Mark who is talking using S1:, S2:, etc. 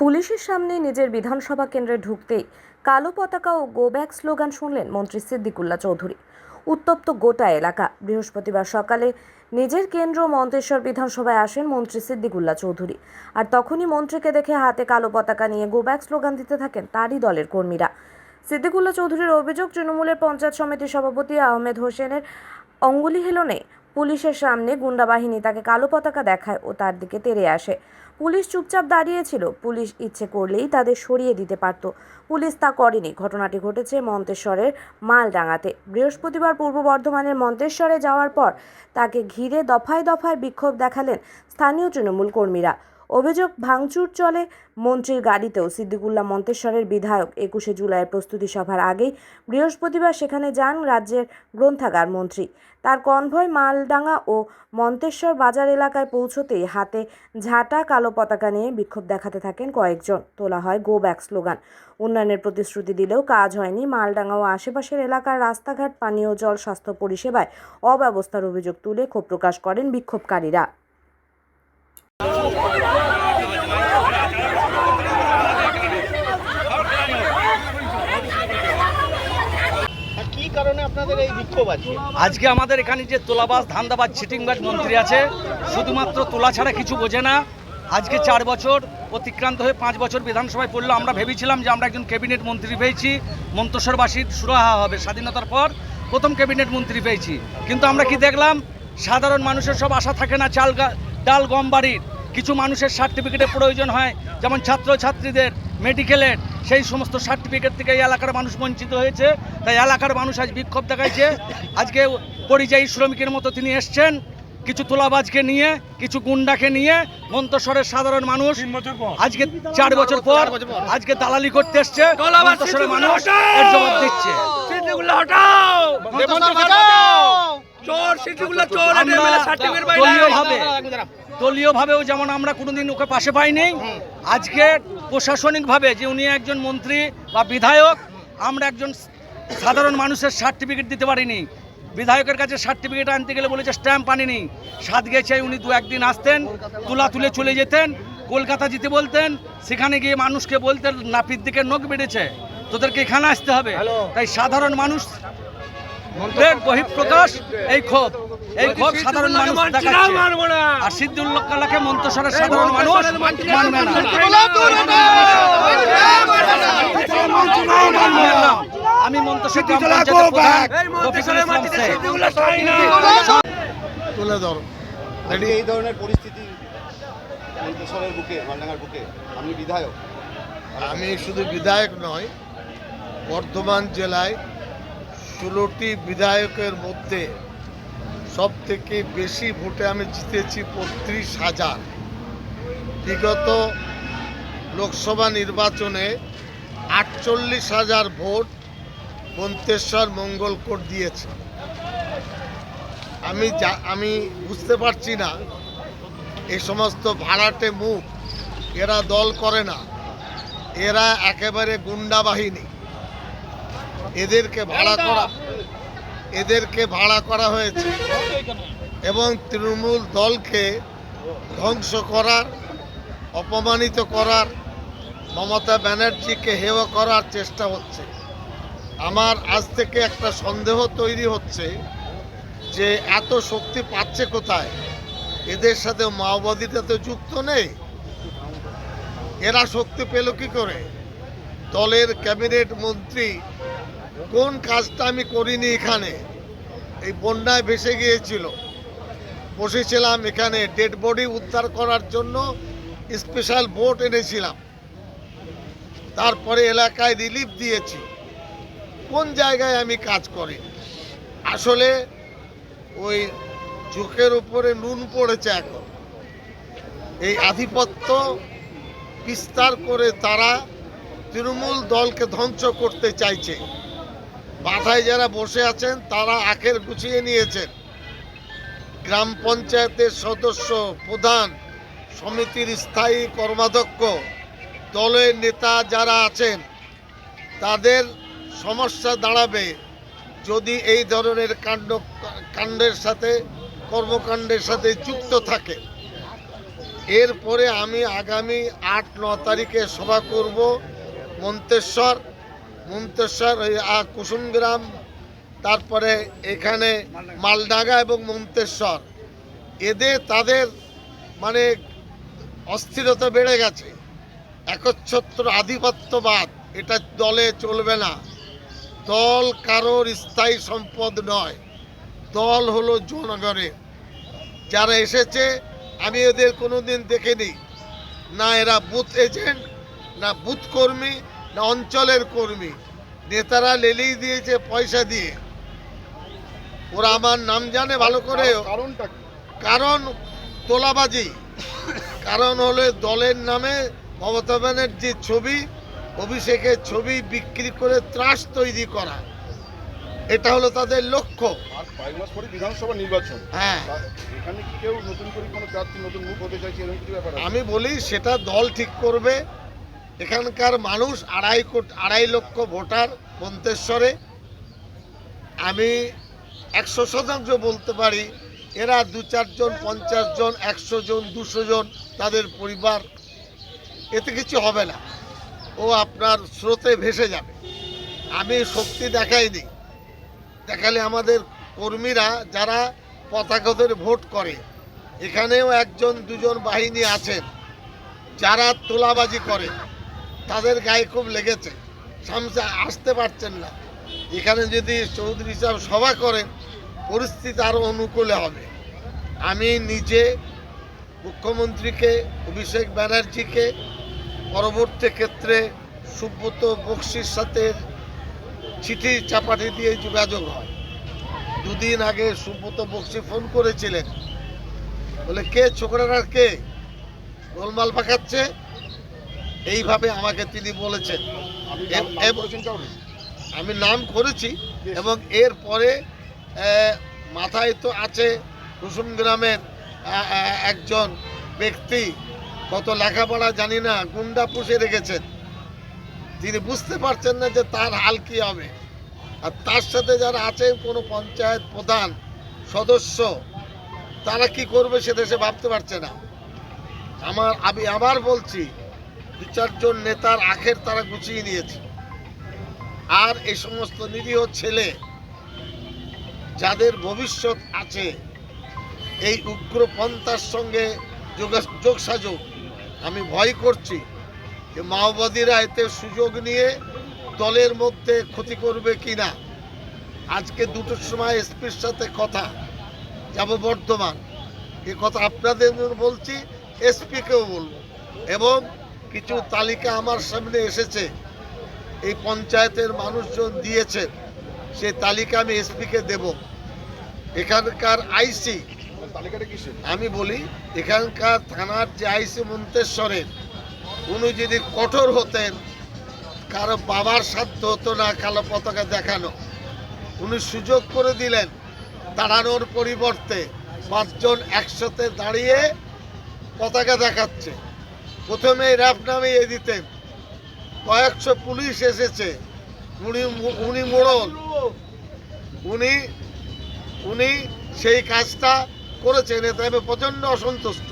S1: পুলিশের সামনে নিজের বিধানসভা কেন্দ্রে ঢুকতেই কালো পতাকা ও গো ব্যাক স্লোগান শুনলেন মন্ত্রী সিদ্দিকুল্লা চৌধুরী। উত্তপ্ত গোটা এলাকা। বৃহস্পতিবার সকালে নিজের কেন্দ্র মন্তেশ্বর বিধানসভায় আসেন মন্ত্রী সিদ্দিকুল্লাহ চৌধুরী। আর তখনই মন্ত্রীকে দেখে হাতে কালো পতাকা নিয়ে গো ব্যাক স্লোগান দিতে থাকেন তারই দলের কর্মীরা। সিদ্দিকুল্লা চৌধুরীর অভিযোগ, তৃণমূলের পঞ্চায়েত সমিতির সভাপতি আহমেদ হোসেনের অঙ্গুলি হেলনে পুলিশের সামনে গুন্ডা বাহিনী তাকে কালো পতাকা দেখায় ও তার দিকে তেড়ে আসে। পুলিশ চুপচাপ দাঁড়িয়েছিল। পুলিশ ইচ্ছে করলেই তাদের সরিয়ে দিতে পারত। পুলিশ তা করেনি। ঘটনাটি ঘটেছে মন্তেশ্বরের মালডাঙ্গাতে। বৃহস্পতিবার পূর্ব বর্ধমানের মন্তেশ্বরে যাওয়ার পর তাকে ঘিরে দফায় দফায় বিক্ষোভ দেখালেন স্থানীয় তৃণমূল কর্মীরা। অভিযোগ ভাঙচুর চলে। মন্ত্রীর গাড়িতেও সিদ্দিকুল্লাহ মন্তেশ্বরের বিধায়ক একুশে জুলাইয়ের প্রস্তুতি সভার আগেই বৃহস্পতিবার সেখানে যান রাজ্যের গ্রন্থাগার মন্ত্রী। তার কনভয় মালডাঙ্গা ও মন্তেশ্বর বাজার এলাকায় পৌঁছতেই হাতে ঝাঁটা কালো পতাকা নিয়ে বিক্ষোভ দেখাতে থাকেন কয়েকজন। তোলা হয় গো ব্যাক স্লোগান উন্নয়নের প্রতিশ্রুতি দিলেও কাজ হয়নি। মালডাঙ্গা ও আশেপাশের এলাকার রাস্তাঘাট, পানীয় জল, স্বাস্থ্য পরিষেবায় অব্যবস্থার অভিযোগ তুলে ক্ষোভ প্রকাশ করেন বিক্ষোভকারীরা।
S2: আজকে আমাদের এখানে যে তোলাবাস ধান্দাবাজ, ছিটিংবাজ মন্ত্রী আছে, শুধুমাত্র তোলা ছাড়া কিছু বোঝে না। আজকে চার বছর অতিক্রান্ত হয়ে পাঁচ বছর বিধানসভায় পড়ল। আমরা ভেবেছিলাম যে আমরা একজন ক্যাবিনেট মন্ত্রী পেয়েছি মন্তেশ্বরবাসীর সুরাহা হবে স্বাধীনতার পর প্রথম ক্যাবিনেট মন্ত্রী পেয়েছি। কিন্তু আমরা কি দেখলাম? সাধারণ মানুষের সব আশা থাকে না, চাল ডাল গম বাড়ির। কিছু মানুষের সার্টিফিকেটের প্রয়োজন হয় যেমন ছাত্রছাত্রীদের মেডিকেলের সেই সমস্ত সার্টিফিকেট থেকে এই এলাকার মানুষ বঞ্চিত হয়েছে। তাই এলাকার মানুষ আজ বিক্ষোভ দেখাইছে। আজকে পরিযায়ী শ্রমিকের মতো তিনি এসছেন। কিছু তোলাবাজকে নিয়ে কিছু গুন্ডাকে নিয়ে মন্তসরের সাধারণ মানুষ আজকে চার বছর পর আজকে দালালি করতে এসছে। মন্তসরের মানুষ জবাব দিচ্ছে। দলীয়ভাবে দলীয়ভাবেও যেমন আমরা কোনোদিন ওকে পাশে পাইনি আজকে প্রশাসনিকভাবে যে উনি একজন মন্ত্রী বা বিধায়ক আমরা একজন সাধারণ মানুষের সার্টিফিকেট দিতে পারিনি। বিধায়কের কাছে সার্টিফিকেট আনতে গেলে বলেছে স্ট্যাম্প আনিনি। সাত গেছে উনি দু একদিন আসতেন তুলা তুলে চলে যেতেন কলকাতা যেতে বলতেন সেখানে গিয়ে মানুষকে বলতেন নাপির দিকে নখ বেড়েছে তোদেরকে এখানে আসতে হবে। তাই সাধারণ মানুষ এর বহিঃপ্রকাশ এই ক্ষোভ। এই ক্ষোভ সাধারণ মানুষ দেখাচ্ছে। আর সিদ্দুল্লাহ কালাকে মন্তসরের সাধারণ মানুষ মানবে না। আমি ইসলাম
S3: তুলে ধরো।
S4: এই ধরনের পরিস্থিতি মন্তেশ্বরের বুকে মালডাঙ্গার বুকে। আপনি বিধায়ক।
S3: আমি শুধু বিধায়ক নয় বর্ধমান জেলায় ষোলোটি বিধায়কের মধ্যে সব থেকে বেশি ভোটে আমি জিতেছি বত্রিশ হাজার। বিগত লোকসভা নির্বাচনে আটচল্লিশ হাজার ভোট মন্তেশ্বর মঙ্গলকোট দিয়েছে। আমি যা, আমি বুঝতে পারছি না এই সমস্ত ভাড়াটে মুখ, এরা দল করে না, এরা একেবারে গুন্ডা বাহিনী। এদেরকে ভাড়া করা এদেরকে ভাড়া করা হয়েছে। এবং তৃণমূল দলকে ধ্বংস করার অপমানিত করার মমতা ব্যানার্জিকে হেয় করার চেষ্টা হচ্ছে। আমার আজ থেকে একটা সন্দেহ তৈরি হচ্ছে যে এত শক্তি পাচ্ছে কোথায়? এদের সাথে মাওবাদীটা তো যুক্ত নেই। এরা শক্তি পেল কি করে? দলের ক্যাবিনেট মন্ত্রী কোন কাজটা আমি করিনি এখানে? এই বন্যায় ভেসে গিয়েছিল। বসেছিলাম এখানে ডেড বডি উদ্ধার করার জন্য স্পেশাল বোট এনেছিলাম। তারপরে এলাকায় রিলিফ দিয়েছি। কোন জায়গায় আমি কাজ করি আসলে ওই চোখের উপরে নুন পড়েছে এখন। এই আধিপত্য বিস্তার করে তারা তৃণমূল দলকে ধ্বংস করতে চাইছে। মাথায় যারা বসে আছেন, তারা আখের গুছিয়ে নিয়েছেন। গ্রাম পঞ্চায়েতের সদস্য, প্রধান, সমিতির স্থায়ী কর্মাধ্যক্ষ, দলের নেতা যারা আছেন, তাদের সমস্যা দাঁড়াবে যদি এই ধরনের কাণ্ড, কাণ্ডের সাথে, কর্মকাণ্ডের সাথে যুক্ত থাকে। এরপরে আমি আগামী আট, ন তারিখে সভা করব মন্তেশ্বর। মন্তেশ্বর ওই কুসুমগ্রাম, তারপরে এখানে মালডাঙ্গা এবং মন্তেশ্বর এদের তাদের মানে অস্থিরতা বেড়ে গেছে। একচ্ছত্র আধিপত্যবাদ, এটা দলে চলবে না। দল কারোর স্থায়ী সম্পদ নয়। দল হলো জনগণের। যারা এসেছে, আমি এদের কোনোদিন দেখিনি। না এরা বুথ এজেন্ট, না বুথ কর্মী না অঞ্চলের কর্মী। নেতারা লেলিয়ে দিয়েছে পয়সা দিয়ে। ওরা আমার নাম জানে ভালো করে।
S4: কারণটা
S3: কারণ তোলাবাজি। কারণ হলো দলের নামে মমতা ব্যানার্জির ছবি অভিষেকের ছবি বিক্রি করে ত্রাস তৈরি করা। এটা হলো তাদের লক্ষ্য।
S4: আর কয়েক মাস পরে বিধানসভা নির্বাচন।
S3: হ্যাঁ।
S4: এখানে কি কেউ নতুন করে কোনো প্রার্থী নতুন মুখ হতে চাইছে এরকম কিছু ব্যাপার
S3: আমি বলি সেটা দল ঠিক করবে এখানকার মানুষ আড়াই কোটি, আড়াই লক্ষ ভোটার মন্তেশ্বরে। আমি একশো শতাংশ বলতে পারি, এরা দু চারজন, পঞ্চাশ জন, একশো জন, দুশো জন তাদের পরিবার। এতে কিছু হবে না। ও আপনার স্রোতে ভেসে যাবে। আমি শক্তি দেখাইনি। দেখালে আমাদের কর্মীরা যারা পতাকা ধরে ভোট করে, এখানেও একজন, দুজন বাহিনী আছেন, যারা তোলাবাজি করে। তাদের গায়ে খুব লেগেছে। সামনে আসতে পারছেন না। এখানে যদি চৌধুরী সাহেব সভা করেন, পরিস্থিতি আরও অনুকূলে হবে। আমি নিজে মুখ্যমন্ত্রীকে, অভিষেক ব্যানার্জিকে, পরবর্তী ক্ষেত্রে সুব্রত বক্সির সাথে চিঠি চাপাটি দিয়ে যোগাযোগ হয়। দুদিন আগে সুব্রত বক্সি ফোন করেছিলেন। বলে, কে? ছোকরার কে? গোলমাল পাকাচ্ছে? এইভাবে আমাকে তিনি বলেছেন? আমি নাম করেছি এবং এরপরে আহ, মাথায় তো আছে কুসুম গ্রামের একজন ব্যক্তি কত লেখাপড়া জানি না গুন্ডা পুষে রেখেছেন। তিনি বুঝতে পারছেন না যে তার হাল কি হবে। আর তার সাথে যারা আছেন কোনো পঞ্চায়েত প্রধান সদস্য তারা কি করবে সেটা সে ভাবতে পারছে না। আমার আমি আবার বলছি দু চারজন নেতার আখের তারা গুছিয়ে নিয়েছে। আর এই সমস্ত নিরীহ ছেলে যাদের ভবিষ্যৎ আছে, এই উগ্রপন্থার সঙ্গে যোগা- যোগসাযোগ, আমি ভয় করছি যে মাওবাদীরা এতে সুযোগ নিয়ে দলের মধ্যে ক্ষতি করবে কি না আজকে দুটোর সময় এসপির সাথে কথা, যাব বর্ধমান। এ কথা আপনাদের বলছি, এসপিকেও বলব। এবং কিছু তালিকা আমার সামনে এসেছে। এই পঞ্চায়েতের মানুষজন দিয়েছে সেই তালিকা আমি এসপিকে দেব। এখানকার আইসি আমি বলি এখানকার থানার যে আইসি মন্তেশ্বরের উনি যদি কঠোর হতেন কারও বাবার সাধ্য হতো না কালো পতাকা দেখানো। উনি সুযোগ করে দিলেন দাঁড়ানোর পরিবর্তে পাঁচজন একসাথে দাঁড়িয়ে পতাকা দেখাচ্ছে। প্রথমে র্যাপ নামিয়ে দিতেন। কয়েকশো পুলিশ এসেছে। উনি উনি মোড়ল। উনি উনি সেই কাজটা করেছেন, এতে আমি প্রচণ্ড অসন্তুষ্ট।